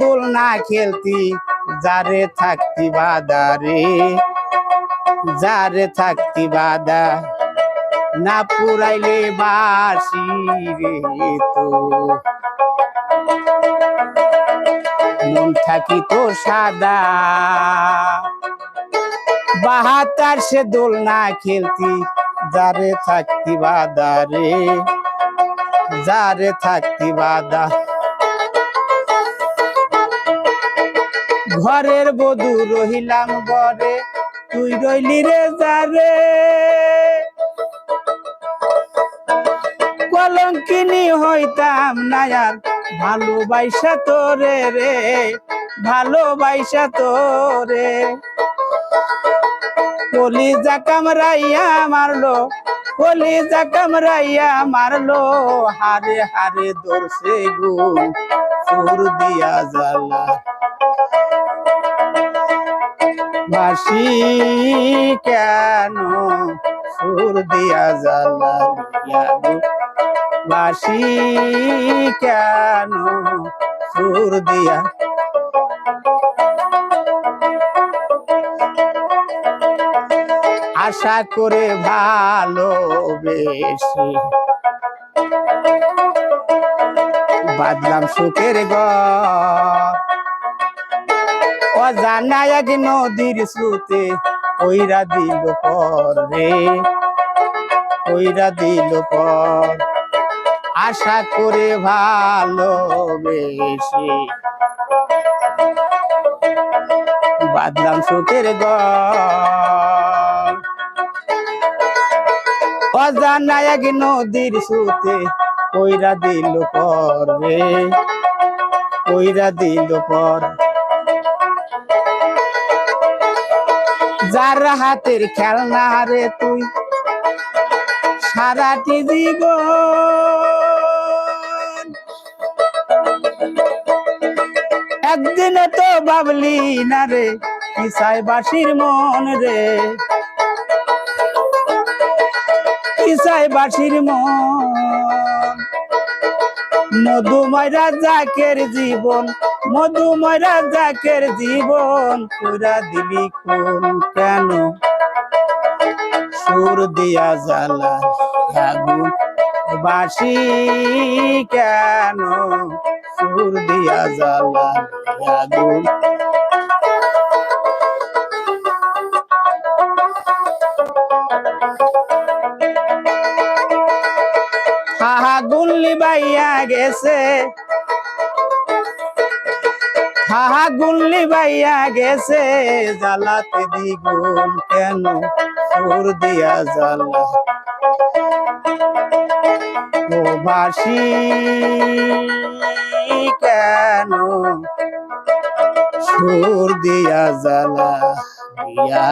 দোল না খেলতি, যারে থাকতি বাদারে, যারে থাকতি বাদা, না পুরাইলে বাসি রে তো। মন থাকি তো সাদা, বাহাতার সে দোল না খেলতি, যারে থাকতি বাদারে, যারে থাকতি বাদা। ঘরের বধু রহিলাম ঘরে, তুই রইলি রে যারে। কলঙ্কিনী হইতাম না আর ভালোবাসা তোরে রে, ভালোবাসা তোরে। কলিজা কামরাইয়া মারলো, কলিজা কামরাইয়া মারলো, হারে হারে দর্শে গুণ সুর দিয়া জ্বালা। বাসি কেন? সুর দিয়া জ্বালালিয়া গো। বাসি কেন? সুর দিয়া। আশা করে ভালোবেসে। বাদলাম সুখের ঘর অজানা এক নদীর সুতে কইরা দিল পর রে, কইরা দিল পর। আশা করে ভালোবেসে বাদলাম সুখের অজানা এক নদীর সুতে কইরা দিল পর রে, কইরা দিল পর। যার হাতের খেলনা রে তুই। সারাটি জীবন। একদিনে তো ভাবলি না রে কিসায় বাসির মন রে? কিসায় বাসির মন? মধুময় রাজাকের জীবন মধুময় রাজাকের জীবন পুরা দিবি কোন কেন? সুর দিয়া জ্বালা বাসি কেন? সুর দিয়া জ্বালা হাহা গুল্লি বাইয়া গেছে হাহা গুল্লি বাইয়া গেছে, জ্বালাতে দ্বিগুণ কেন? সুর দিয়া জ্বালা। ও বাসি কেন? সুর দিয়া জ্বালা, দিয়া